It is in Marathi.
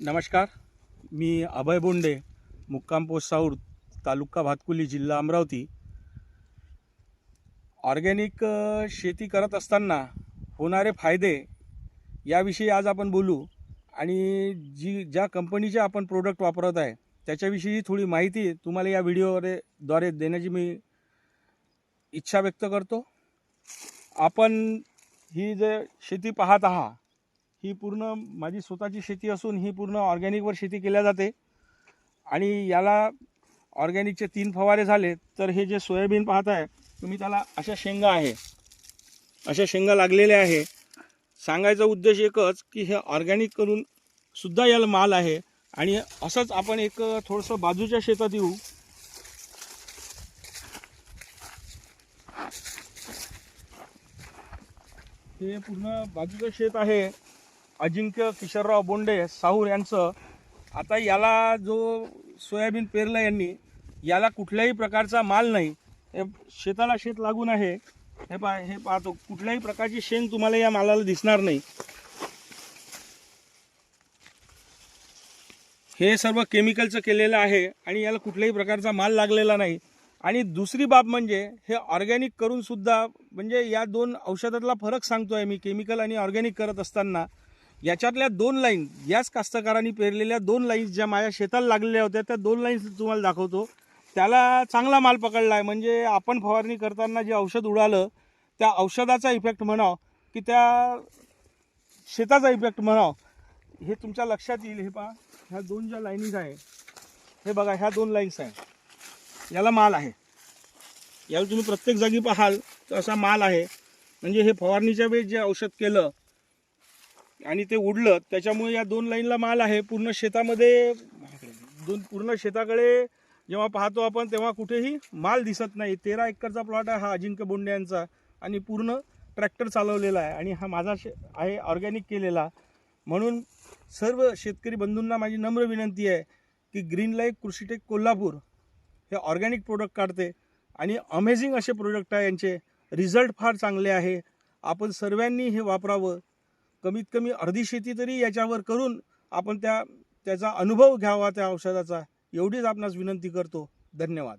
नमस्कार. मी अभय बोंडे मुक्काम पोस्ट साऊर तालुका भातकुली जिल्हा अमरावती. ऑर्गॅनिक शेती करत असताना होणारे फायदे याविषयी आज आपण बोलू आणि जी ज्या कंपनीचे आपण प्रोडक्ट वापरत आहे त्याच्याविषयी थोडी माहिती तुम्हाला या व्हिडिओद्वारे द्वारे देण्याची मी इच्छा व्यक्त करतो. आपण ही जे शेती पाहत आहात ही पूर्ण माझी स्वतःची शेती असून ही पूर्ण ऑर्गॅनिकवर शेती केल्या जाते. आणि याला ऑर्गॅनिकचे तीन फवारे झाले तर हे जे सोयाबीन पाहत आहे तुम्ही त्याला अशा शेंगा आहे. अशा शेंगा लागलेल्या आहे. सांगायचा उद्देश एकच की हे ऑर्गॅनिक करून सुद्धा याला माल आहे. आणि असंच आपण एक थोडंसं बाजूच्या शेतात येऊ. हे पूर्ण बाजूचं शेत आहे. अजिंक्य किशोरराव बोंडे साहूर यांचं आता याला जो सोयाबीन पेरलं यांनी याला कुठल्याही प्रकारचा माल नाही. हे शेताला शेत लागून आहे. हे पा हे पाहतो. कुठल्याही प्रकारची शेंग तुम्हाला या मालाला दिसणार नाही. हे सर्व केमिकलचं केलेलं आहे आणि याला कुठल्याही प्रकारचा माल लागलेला नाही. आणि दुसरी बाब म्हणजे हे ऑर्गॅनिक करून सुद्धा म्हणजे या दोन औषधातला फरक सांगतो आहे मी केमिकल आणि ऑर्गॅनिक करत असताना. याच्यातल्या दोन लाईन याच कास्तकारांनी पेरलेल्या दोन लाईन्स ज्या माझ्या शेताला लागलेल्या होत्या त्या दोन लाईन्स तुम्हाला दाखवतो. त्याला चांगला माल पकडला आहे. म्हणजे आपण फवारणी करताना जे औषध उडालं त्या औषधाचा इफेक्ट म्हणावं की त्या शेताचा इफेक्ट म्हणावं. हे तुमच्या लक्षात येईल. हे पहा ह्या दोन ज्या लाईनीज आहे हे बघा ह्या दोन लाईन्स आहे. याला माल आहे. याला तुम्ही प्रत्येक जागी पाहाल तर असा माल आहे. म्हणजे हे फवारणीच्या वेळेस जे औषध केलं आणि ते उडलं त्याच्यामुळे या दोन लाईनला माल आहे. पूर्ण शेतामध्ये दोन पूर्ण शेताकडे जेव्हा पाहतो आपण तेव्हा कुठेही माल दिसत नाही. तेरा एकरचा प्लॉट आहे हा अजिंक्य बोंडे यांचा आणि पूर्ण ट्रॅक्टर चालवलेला आहे आणि हा माझा शे आहे ऑर्गॅनिक केलेला. म्हणून सर्व शेतकरी बंधूंना माझी नम्र विनंती आहे की ग्रीन लाईफ कृषीटेक कोल्हापूर हे ऑर्गॅनिक प्रोडक्ट काढते. आणि अमेझिंग असे प्रोडक्ट आहे यांचे. रिझल्ट फार चांगले आहे. आपण सर्वांनी हे वापरावं. कमीत कमी अर्धी शेती तरी याच्यावर करून आपण त्या त्याचा अनुभव घ्यावा त्या औषधाचा. एवढीच आपणास विनंती करतो. धन्यवाद.